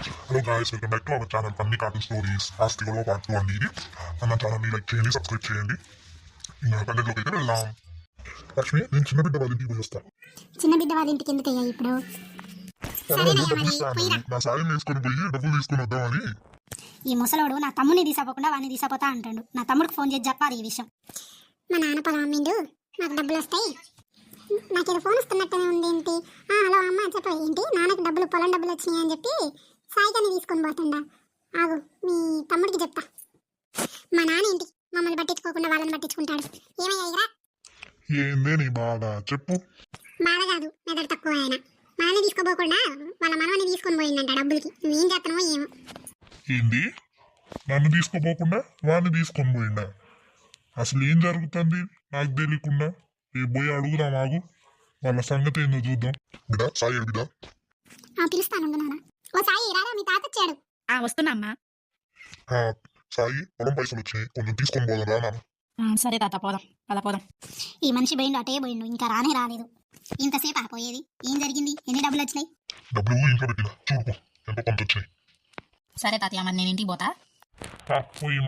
Hello guys welcome back to our channel funny cartoon stories ఆస్తి గొడవ part two అండి ఇది మన ఛానల్ని లైక్ చేయండి సబ్స్క్రైబ్ చేయండి ఇంకా కంటెంట్లోకి అయితే వెళ్దాం లక్ష్మి నేను చిన్న బిడ్డ వాళ్ళ ఇంటికి పోయి వస్తాను చిన్న బిడ్డ వాళ్ళ ఇంటికి ఎందుకు అయ్యా ఇప్పుడు నా సాయం వేసుకొని పోయి డబ్బులు తీసుకొని వద్దామని ఈ ముసలోడు నా తమ్ముడిని తీసపోకుండా వాడిని తీసపోతా అంటాడు. నా తమ్ముడికి ఫోన్ చేసి చెప్పాలి ఈ విషయం. మా నాన్న పొలం అమ్మిండు. నాకు డబ్బులు వస్తాయి. నాకు ఏదో ఫోన్ వస్తున్నట్టునే ఉంది ఏంటి? ఆ, హలో అమ్మ చెప్ప ఏంటి? నాన్నకి డబ్బులు పొలం డబ్బులు వచ్చినాయి అని చెప్పి సాయిగాని తీసుకొని పోతుండా. ఆగు మీ తమ్ముడికి చెప్తా. మా నాన్న ఏంటి? మమ్మల్ని పట్టించుకోకుండా వాళ్ళని పట్టించుకుంటాడు. ఏమయ్యా ఏందే నీ బాధ? చెప్పు. బాధ కాదు మెదడు తక్కువ ఆయన. మనల్ని తీసుకోపోకుండా వాళ్ళ మనవని తీసుకొని పోయిందంట డబ్బులకి. నువ్వేం చేస్తున్నావో ఏమో. ఏంది? నన్ను తీసుకోపోకుండా వాడిని తీసుకొని పోయిండా? అసలు ఏం జరుగుతుంది? నాకు తెలియకుండా. ఏ పోయి అడుగుదాం ఆగు. వాళ్ళ సంగతి ఏందో చూద్దాం. బిడ్డ సాయి బిడ్డ ఆ, పిలుస్తాను నాన్న. ఓ సాయి రారా మీ తాత వచ్చాడు. ఆ వస్తున్నా అమ్మా. ఆ, సాయి పొలం పైసలు వచ్చినాయి కొంచెం తీసుకొని పోదాం రా నాన్న. ఆ, సరే తాత పోదాం. పద పోదాం. ఈ మనిషి పోయిండు అటే పోయిండు ఇంకా రానే రాలేదు. ఇంతసేపు పోయేది? ఏం జరిగింది? ఎన్ని డబ్బులు వచ్చినాయి? డబ్బులు ఇంట్లో పెట్టిన. చూడుకో ఎంతో కొంత వచ్చినాయి. సరే తాతయ్య మరి నేను ఇంటికి పోతా. ఆ, పోయి